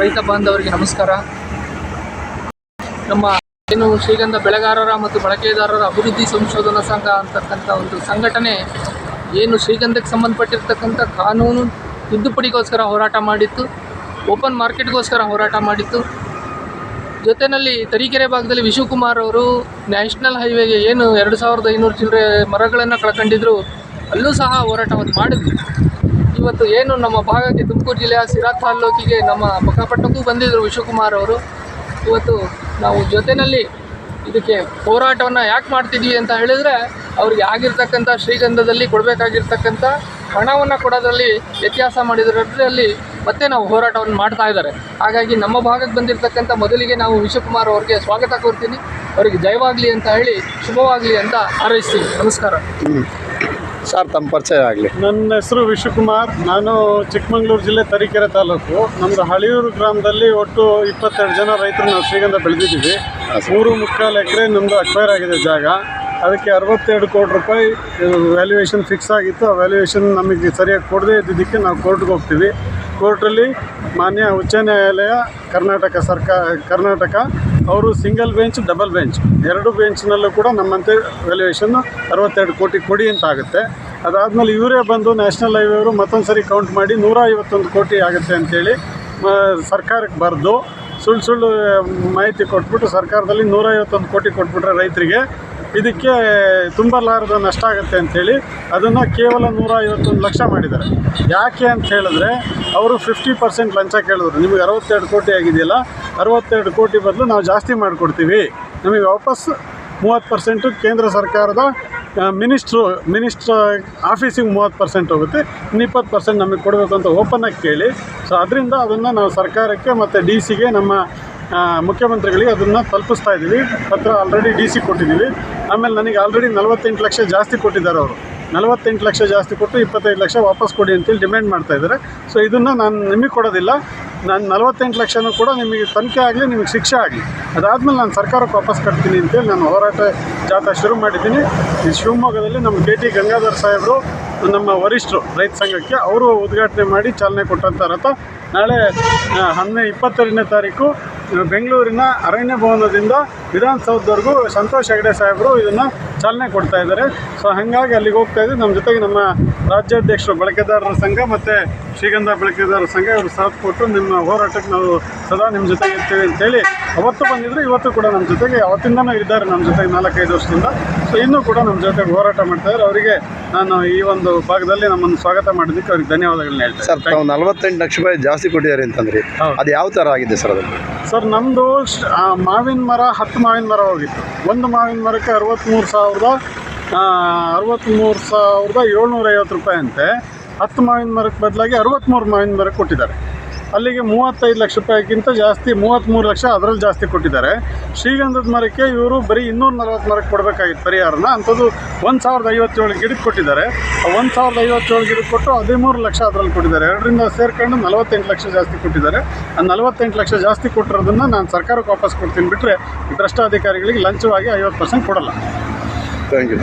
ರೈತ ಬಾಂಧವರಿಗೆ ನಮಸ್ಕಾರ. ನಮ್ಮ ಏನು ಶ್ರೀಗಂಧ ಬೆಳೆಗಾರರ ಮತ್ತು ಬಳಕೆದಾರರ ಅಭಿವೃದ್ಧಿ ಸಂಶೋಧನಾ ಸಂಘ ಅಂತಕ್ಕಂಥ ಒಂದು ಸಂಘಟನೆ ಏನು ಶ್ರೀಗಂಧಕ್ಕೆ ಸಂಬಂಧಪಟ್ಟಿರ್ತಕ್ಕಂಥ ಕಾನೂನು ತಿದ್ದುಪಡಿಗೋಸ್ಕರ ಹೋರಾಟ ಮಾಡಿತ್ತು, ಓಪನ್ ಮಾರ್ಕೆಟ್ಗೋಸ್ಕರ ಹೋರಾಟ ಮಾಡಿತ್ತು. ಜೊತೆಯಲ್ಲಿ ತರೀಕೆರೆ ಭಾಗದಲ್ಲಿ ವಿಶುಕುಮಾರ್ ಅವರು ನ್ಯಾಷನಲ್ ಹೈವೇಗೆ ಏನು ಎರಡು ಸಾವಿರದ ಐನೂರು ಚಿಲ್ಲರೆ ಮರಗಳನ್ನು ಕಳ್ಕೊಂಡಿದ್ರು, ಅಲ್ಲೂ ಸಹ ಹೋರಾಟವನ್ನು ಮಾಡಿದ್ವಿ ಇವತ್ತು ಏನು ನಮ್ಮ ಭಾಗಕ್ಕೆ ತುಮಕೂರು ಜಿಲ್ಲೆಯ ಸಿರಾ ತಾಲ್ಲೂಕಿಗೆ ನಮ್ಮ ಪಕ್ಕಪಟ್ಟಕ್ಕೂ ಬಂದಿದ್ದರು ವಿಶ್ವಕುಮಾರ್ ಅವರು. ಇವತ್ತು ನಾವು ಜೊತೆಯಲ್ಲಿ ಇದಕ್ಕೆ ಹೋರಾಟವನ್ನು ಯಾಕೆ ಮಾಡ್ತಿದ್ವಿ ಅಂತ ಹೇಳಿದರೆ ಅವ್ರಿಗೆ ಆಗಿರ್ತಕ್ಕಂಥ ಶ್ರೀಗಂಧದಲ್ಲಿ ಕೊಡಬೇಕಾಗಿರ್ತಕ್ಕಂಥ ಹಣವನ್ನು ಕೊಡೋದರಲ್ಲಿ ವ್ಯತ್ಯಾಸ ಮಾಡಿದ್ರಲ್ಲಿ ಮತ್ತೆ ನಾವು ಹೋರಾಟವನ್ನು ಮಾಡ್ತಾ ಇದ್ದಾರೆ. ಹಾಗಾಗಿ ನಮ್ಮ ಭಾಗಕ್ಕೆ ಬಂದಿರತಕ್ಕಂಥ ಮೊದಲಿಗೆ ನಾವು ವಿಶ್ವಕುಮಾರ್ ಅವ್ರಿಗೆ ಸ್ವಾಗತ ಕೋರ್ತೀನಿ. ಅವರಿಗೆ ಜಯವಾಗಲಿ ಅಂತ ಹೇಳಿ ಶುಭವಾಗಲಿ ಅಂತ ಹಾರೈಸ್ತೀನಿ. ನಮಸ್ಕಾರ. ಸರ್ ತಮ್ಮ ಪರಿಚಯ ಆಗಲಿ. ನನ್ನ ಹೆಸರು ವಿಶ್ವಕುಮಾರ್. ನಾನು ಚಿಕ್ಕಮಗಳೂರು ಜಿಲ್ಲೆ ತರೀಕೆರೆ ತಾಲೂಕು. ನಮ್ಮದು ಹಳಿಯೂರು ಗ್ರಾಮದಲ್ಲಿ ಒಟ್ಟು ಇಪ್ಪತ್ತೆರಡು ಜನ ರೈತರು ನಾವು ಶ್ರೀಗಂಧ ಬೆಳೆದಿದ್ದೀವಿ. ಮೂರು ಮುಕ್ಕಾಲು ಎಕರೆ ನಮ್ಮದು ಅಕ್ವೈರ್ ಆಗಿದೆ ಜಾಗ. ಅದಕ್ಕೆ ಅರವತ್ತೆರಡು ಕೋಟಿ ರೂಪಾಯಿ ವ್ಯಾಲ್ಯೂಯೇಷನ್ ಫಿಕ್ಸ್ ಆಗಿತ್ತು. ಆ ವ್ಯಾಲ್ಯೂಯೇಷನ್ ನಮಗೆ ಸರಿಯಾಗಿ ಕೊಡದೇ ಇದ್ದಿದ್ದಕ್ಕೆ ನಾವು ಕೋರ್ಟ್ಗೆ ಹೋಗ್ತೀವಿ. ಕೋರ್ಟಲ್ಲಿ ಮಾನ್ಯ ಉಚ್ಚ ನ್ಯಾಯಾಲಯ, ಕರ್ನಾಟಕ ಸರ್ಕಾರ ಕರ್ನಾಟಕ, ಅವರು ಸಿಂಗಲ್ ಬೆಂಚ್ ಡಬಲ್ ಬೆಂಚ್ ಎರಡು ಬೆಂಚ್ನಲ್ಲೂ ಕೂಡ ನಮ್ಮಂತೆ ವ್ಯಾಲ್ಯೂಯೇಷನ್ ಅರವತ್ತೆರಡು ಕೋಟಿ ಕೊಡಿ ಅಂತ ಆಗುತ್ತೆ. ಅದಾದಮೇಲೆ ಇವರೇ ಬಂದು ನ್ಯಾಷನಲ್ ಹೈವೇ ಅವರು ಮತ್ತೊಂದು ಸರಿ ಕೌಂಟ್ ಮಾಡಿ ನೂರ ಐವತ್ತೊಂದು ಕೋಟಿ ಆಗುತ್ತೆ ಅಂತೇಳಿ, ಮ, ಸರ್ಕಾರಕ್ಕೆ ಬರೆದು ಸುಳ್ಳು ಸುಳ್ಳು, ಮಾಹಿತಿ ಕೊಟ್ಬಿಟ್ಟು ಸರ್ಕಾರದಲ್ಲಿ ನೂರ ಐವತ್ತೊಂದು ಕೋಟಿ ಕೊಟ್ಬಿಟ್ರೆ ರೈತರಿಗೆ ಇದಕ್ಕೆ ತುಂಬಲಾರದ ನಷ್ಟ ಆಗುತ್ತೆ ಅಂಥೇಳಿ ಅದನ್ನು ಕೇವಲ ನೂರ ಐವತ್ತೊಂದು ಲಕ್ಷ ಮಾಡಿದ್ದಾರೆ. ಯಾಕೆ ಅಂತ ಹೇಳಿದ್ರೆ ಅವರು ಫಿಫ್ಟಿ ಪರ್ಸೆಂಟ್ ಲಂಚ ಕೇಳಿದ್ರು. ನಿಮಗೆ ಅರವತ್ತೆರಡು ಕೋಟಿ ಆಗಿದೆಯಲ್ಲ, ಅರವತ್ತೆರಡು ಕೋಟಿ ಬದಲು ನಾವು ಜಾಸ್ತಿ ಮಾಡಿಕೊಡ್ತೀವಿ. ನಮಗೆ ವಾಪಸ್ ಮೂವತ್ತು ಪರ್ಸೆಂಟು ಕೇಂದ್ರ ಸರ್ಕಾರದ ಮಿನಿಸ್ಟ್ರು, ಮಿನಿಸ್ಟ್ರ್ ಆಫೀಸಿಗೆ ಮೂವತ್ತು ಪರ್ಸೆಂಟ್ ಹೋಗುತ್ತೆ. ಇನ್ನು ಇಪ್ಪತ್ತು ಪರ್ಸೆಂಟ್ ನಮಗೆ ಕೊಡಬೇಕು ಅಂತ ಓಪನ್ನಾಗಿ ಕೇಳಿ. ಸೊ ಅದರಿಂದ ಅದನ್ನು ನಾವು ಸರ್ಕಾರಕ್ಕೆ ಮತ್ತು ಡಿ ಸಿಗೆ ನಮ್ಮ ಮುಖ್ಯಮಂತ್ರಿಗಳಿಗೆ ಅದನ್ನು ತಲುಪಿಸ್ತಾ ಇದ್ದೀವಿ. ಪತ್ರ ಆಲ್ರೆಡಿ ಡಿ ಸಿ ಕೊಟ್ಟಿದ್ದೀವಿ. ಆಮೇಲೆ ನನಗೆ ಆಲ್ರೆಡಿ ನಲವತ್ತೆಂಟು ಲಕ್ಷ ಜಾಸ್ತಿ ಕೊಟ್ಟಿದ್ದಾರೆ ಅವರು. ನಲವತ್ತೆಂಟು ಲಕ್ಷ ಜಾಸ್ತಿ ಕೊಟ್ಟು ಇಪ್ಪತ್ತೈದು ಲಕ್ಷ ವಾಪಸ್ ಕೊಡಿ ಅಂತೇಳಿ ಡಿಮ್ಯಾಂಡ್ ಮಾಡ್ತಾ ಇದ್ದಾರೆ. ಸೊ ಇದನ್ನು ನಾನು ನಿಮಗೆ ಕೊಡೋದಿಲ್ಲ. ನಾನು ನಲವತ್ತೆಂಟು ಲಕ್ಷನೂ ಕೂಡ ನಿಮಗೆ ತನಿಖೆ ಆಗಲಿ, ನಿಮಗೆ ಶಿಕ್ಷೆ ಆಗಲಿ. ಅದಾದಮೇಲೆ ನಾನು ಸರ್ಕಾರಕ್ಕೆ ವಾಪಸ್ ಕಟ್ತೀನಿ ಅಂತೇಳಿ ನಾನು ಹೋರಾಟ ಜಾಥಾ ಶುರು ಮಾಡಿದ್ದೀನಿ. ಈ ಶಿವಮೊಗ್ಗದಲ್ಲಿ ನಮ್ಮ ಕೆ ಟಿ ಗಂಗಾಧರ್ ಸಾಹೇಬರು ನಮ್ಮ ವರಿಷ್ಠರು, ರೈತ ಸಂಘಕ್ಕೆ ಅವರು ಉದ್ಘಾಟನೆ ಮಾಡಿ ಚಾಲನೆ ಕೊಟ್ಟಂಥ ರಥ. ನಾಳೆ ಹನ್ನೆ ಇಪ್ಪತ್ತೆರಡನೇ ತಾರೀಕು ಬೆಂಗಳೂರಿನ ಅರಣ್ಯ ಭವನದಿಂದ ವಿಧಾನಸೌಧವರೆಗೂ ಸಂತೋಷ್ ಹೆಗಡೆ ಸಾಹೇಬರು ಇದನ್ನು ಚಾಲನೆ ಕೊಡ್ತಾ ಇದ್ದಾರೆ. ಸೊ ಹಾಗಾಗಿ ಅಲ್ಲಿಗೆ ಹೋಗ್ತಾ ಇದ್ದೀವಿ ನಮ್ಮ ಜೊತೆಗೆ ನಮ್ಮ ರಾಜ್ಯಾಧ್ಯಕ್ಷರು, ಬಳಕೆದಾರರ ಸಂಘ ಮತ್ತು ಶ್ರೀಗಂಧ ಬಳಕೆದಾರರ ಸಂಘ, ಇವರು ಸಾಥ್ ಕೊಟ್ಟು ನಿಮ್ಮ ಹೋರಾಟಕ್ಕೆ ನಾವು ಸದಾ ನಿಮ್ಮ ಜೊತೆಗೆ ಇರ್ತೀವಿ ಅಂತೇಳಿ ಅವತ್ತು ಬಂದಿದ್ರು. ಇವತ್ತು ಕೂಡ ನಮ್ಮ ಜೊತೆಗೆ, ಅವತ್ತಿಂದನೂ ಇದ್ದಾರೆ ನಮ್ಮ ಜೊತೆಗೆ ನಾಲ್ಕೈದು ವರ್ಷದಿಂದ. ಸೊ ಇನ್ನೂ ಕೂಡ ನಮ್ಮ ಜೊತೆಗೆ ಹೋರಾಟ ಮಾಡ್ತಾ ಇದ್ದಾರೆ. ಅವರಿಗೆ ನಾನು ಈ ಒಂದು ಭಾಗದಲ್ಲಿ ನಮ್ಮನ್ನು ಸ್ವಾಗತ ಮಾಡಿದ್ದಕ್ಕೆ ಅವ್ರಿಗೆ ಧನ್ಯವಾದಗಳನ್ನ ಹೇಳ್ತೇನೆ ಸರ್ ತಾವು ನಲವತ್ತೆಂಟು ಲಕ್ಷ ರೂಪಾಯಿ ಜಾಸ್ತಿ ಕೊಟ್ಟಿದ್ದಾರೆ ಅಂತಂದ್ರೆ. ಹೌದು. ಅದು ಯಾವ ಥರ ಆಗಿದೆ ಸರ್ ಅದು? ಸರ್ ನಮ್ಮದು ಮಾವಿನ ಮರ ಹತ್ತು ಮಾವಿನ ಮರ ಹೋಗಿತ್ತು. ಒಂದು ಮಾವಿನ ಮರಕ್ಕೆ ಅರವತ್ತ್ಮೂರು ಸಾವಿರದ ಅರವತ್ತ್ಮೂರು ಸಾವಿರದ ಏಳ್ನೂರ ಐವತ್ತು ರೂಪಾಯಿ ಅಂತೆ. ಹತ್ತು ಮಾವಿನ ಮರಕ್ಕೆ ಬದಲಾಗಿ ಅರವತ್ತ್ಮೂರು ಮಾವಿನ ಮರಕ್ಕೆ ಕೊಟ್ಟಿದ್ದಾರೆ. ಅಲ್ಲಿಗೆ ಮೂವತ್ತೈದು ಲಕ್ಷ ರೂಪಾಯಿಗಿಂತ ಜಾಸ್ತಿ ಮೂವತ್ತ್ಮೂರು ಲಕ್ಷ ಅದರಲ್ಲಿ ಜಾಸ್ತಿ ಕೊಟ್ಟಿದ್ದಾರೆ. ಶ್ರೀಗಂಧದ ಮರಕ್ಕೆ ಇವರು ಬರೀ ಇನ್ನೂರ ನಲ್ವತ್ತು ಮರಕ್ಕೆ ಕೊಡಬೇಕಾಗಿತ್ತು ಪರಿಹಾರನ. ಅಂಥದ್ದು ಒಂದು ಸಾವಿರದ ಐವತ್ತೇಳು ಗಿಡಕ್ಕೆ ಕೊಟ್ಟಿದ್ದಾರೆ. ಆ ಒಂದು ಸಾವಿರದ ಐವತ್ತೇಳು ಗಿಡಕ್ಕೆ ಕೊಟ್ಟು ಹದಿಮೂರು ಲಕ್ಷ ಅದರಲ್ಲಿ ಕೊಟ್ಟಿದ್ದಾರೆ. ಎರಡರಿಂದ ಸೇರ್ಕೊಂಡು ನಲವತ್ತೆಂಟು ಲಕ್ಷ ಜಾಸ್ತಿ ಕೊಟ್ಟಿದ್ದಾರೆ. ಆ ನಲವತ್ತೆಂಟು ಲಕ್ಷ ಜಾಸ್ತಿ ಕೊಟ್ಟಿರೋದನ್ನು ನಾನು ಸರ್ಕಾರಕ್ಕೆ ವಾಪಸ್ ಕೊಡ್ತೀನಿ ಬಿಟ್ಟರೆ ಭ್ರಷ್ಟಾಧಿಕಾರಿಗಳಿಗೆ ಲಂಚವಾಗಿ ಐವತ್ತು ಪರ್ಸೆಂಟ್ ಕೊಡಲ್ಲ. Thank you